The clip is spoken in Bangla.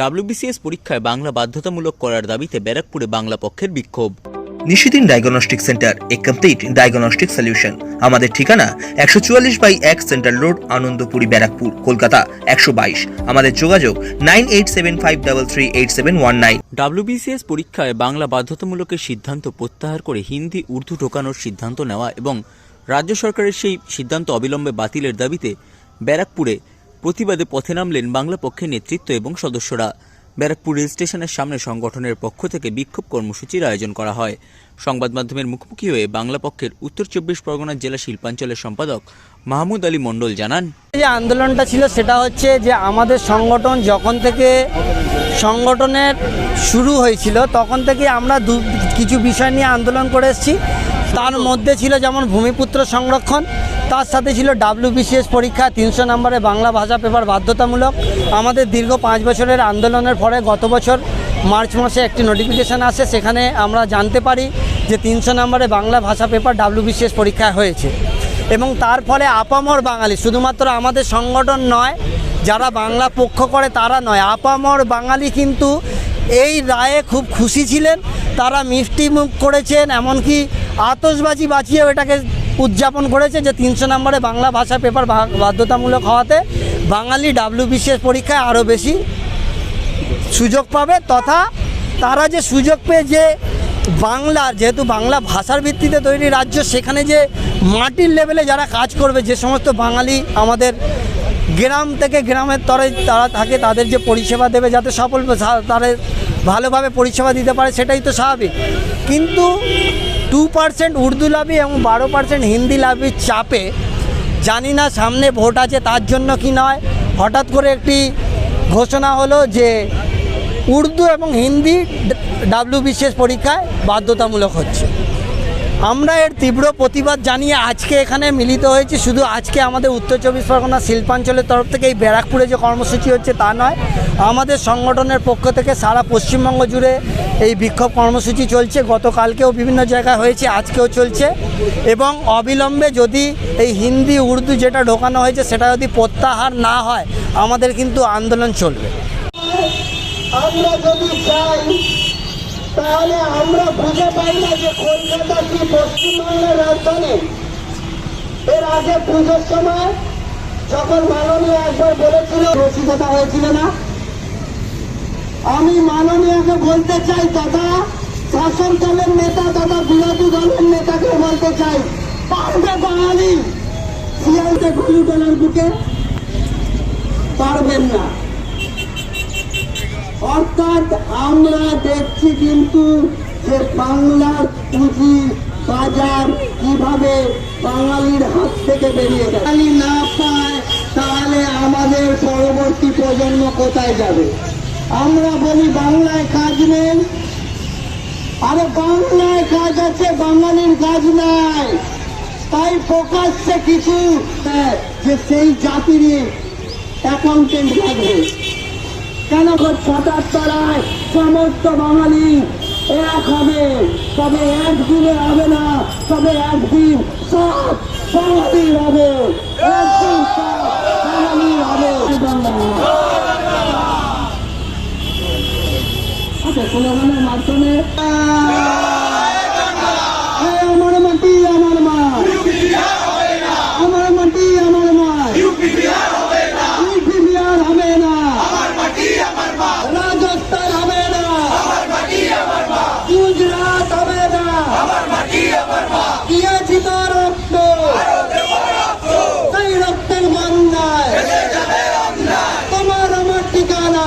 ডাব্লিউবিসিএস পরীক্ষায় বাংলা বাধ্যতামূলক করার দাবিতে ব্যারাকপুরে বাংলা পক্ষের বিক্ষোভ। Nishidin diagnostic centre a complete diagnostic solution. আমাদের ঠিকানা একশো চুয়াল্লিশ বাই এক সেন্ট্রাল রোড আনন্দপুরি ব্যারাকপুর কলকাতা একশো বাইশ। আমাদের যোগাযোগ nine eight seven five double three eight seven one nine. WBCS পরীক্ষায় বাংলা বাধ্যতামূলকের সিদ্ধান্ত প্রত্যাহার করে হিন্দি উর্দু ঢোকানোর সিদ্ধান্ত নেওয়া এবং রাজ্য সরকারের সেই সিদ্ধান্ত অবিলম্বে বাতিলের দাবিতে ব্যারাকপুরে প্রতিবাদে পথে নামলেন বাংলা পক্ষের নেতৃত্ব এবং সদস্যরা। ব্যারাকপুর রেল স্টেশনের সামনে সংগঠনের পক্ষ থেকে বিক্ষোভ কর্মসূচির আয়োজন করা হয়। সংবাদ মাধ্যমের মুখোমুখি হয়ে বাংলা পক্ষের উত্তর চব্বিশ পরগনা জেলা শিল্পাঞ্চলের সম্পাদক মাহমুদ আলী মণ্ডল জানান যে আন্দোলনটা ছিল সেটা হচ্ছে যে আমাদের সংগঠন যখন থেকে সংগঠনের শুরু হয়েছিল তখন থেকে আমরা কিছু বিষয় নিয়ে আন্দোলন করে এসেছি। তার মধ্যে ছিল যেমন ভূমিপুত্র সংরক্ষণ, তার সাথে ছিল ডাব্লিউবিসিএস পরীক্ষা, তিনশো নম্বরে বাংলা ভাষা পেপার বাধ্যতামূলক। আমাদের দীর্ঘ পাঁচ বছরের আন্দোলনের পরে গত বছর মার্চ মাসে একটি নোটিফিকেশান আসে, সেখানে আমরা জানতে পারি যে তিনশো নম্বরে বাংলা ভাষা পেপার ডাব্লিউবিসিএস পরীক্ষা হয়েছে। এবং তার ফলে আপামর বাঙালি, শুধুমাত্র আমাদের সংগঠন নয়, যারা বাংলা পক্ষ করে তারা নয়, আপামর বাঙালি কিন্তু এই রায়ে খুব খুশি ছিলেন। তারা মিষ্টি মুখ করেছেন, এমনকি আতসবাজি বাঁচিয়ে এটাকে উদযাপন করেছে যে তিনশো নম্বরে বাংলা ভাষা পেপার বাধ্যতামূলক হওয়াতে বাঙালি ডাব্লিউবিসিএস পরীক্ষায় আরও বেশি সুযোগ পাবে তথা তারা যে সুযোগ পেয়ে যে বাংলার যেহেতু বাংলা ভাষার ভিত্তিতে তৈরি রাজ্য, সেখানে যে মাটির লেভেলে যারা কাজ করবে, যে সমস্ত বাঙালি আমাদের গ্রাম থেকে গ্রামের তরে তারা থাকে, তাদের যে পরিষেবা দেবে যাতে সফল তারা ভালোভাবে পরিষেবা দিতে পারে, সেটাই তো স্বাভাবিক। কিন্তু টু পার্সেন্ট উর্দু লাভি এবং বারো পার্সেন্ট হিন্দি লাভির চাপে। জানি না সামনে ভোট আছে তার জন্য কি নয়। হঠাৎ করে একটি ঘোষণা হলো যে উর্দু এবং হিন্দি ডাব্লিউ বিশেষ পরীক্ষায় বাধ্যতামূলক হচ্ছে। আমরা এর তীব্র প্রতিবাদ জানিয়ে আজকে এখানে মিলিত হয়েছি। শুধু আজকে আমাদের উত্তর চব্বিশ পরগনা শিল্পাঞ্চলের তরফ থেকে এই ব্যারাকপুরে যে কর্মসূচি হচ্ছে তা নয়, আমাদের সংগঠনের পক্ষ থেকে সারা পশ্চিমবঙ্গ জুড়ে এই বিক্ষোভ কর্মসূচি চলছে। গতকালকেও বিভিন্ন জায়গায় হয়েছে, আজকেও চলছে। এবং অবিলম্বে যদি এই হিন্দি, উর্দু যেটা ঢোকানো হয়েছে, সেটা যদি প্রত্যাহার না হয়, আমাদের কিন্তু আন্দোলন চলবে। আমরা যদি চাই তাহলে আমরা বুঝে পাই না যে কলকাতা কি পশ্চিমবঙ্গের রাজধানী। এর আগে পুজোর সময় যখন মাননীয় একবার বলেছিল রসিকতা হয়েছিল না। আমি মাননীয়কে বলতে চাই তথা শাসন দলের নেতা তথা বিরোধী দলের নেতাকে বলতে চাই। বাঙালি? শিয়ালতে গলু দলের বুকে? পারবেন না। অর্থাৎ আমরা দেখছি কিন্তু যে বাংলার পুঁজি বাজার কীভাবে বাঙালির হাত থেকে বেরিয়ে গেছে। বাঙালি না পায়, তাহলে আমাদের পরবর্তী প্রজন্ম কোথায় যাবে? আমরা বলি, বাংলায় কাজ নেই। আরে, বাংলায় কাজ আছে, বাঙালির কাজ নাই। তাই প্রকাশ্যে কিছু যে সেই জাতিরই অ্যাকাউন্টেন্ট লাগবে। কেন সাতাত্তরায় সমস্ত বাঙালি এক হবে? তবে একদিনে হবে না, তবে একদিন সব বাঙালি হবে একদিন সব বাঙালি হবে আচ্ছা স্লোগানের মাধ্যমে এই আমার মাটি আমার মা আমার মাটি আমার মা ইউপি বিহার হবে না রাজস্থান হবে না গুজরাট হবে না দিয়েছি তো রক্ত সেই রক্তের বন্যায় তোমার আমার ঠিকানা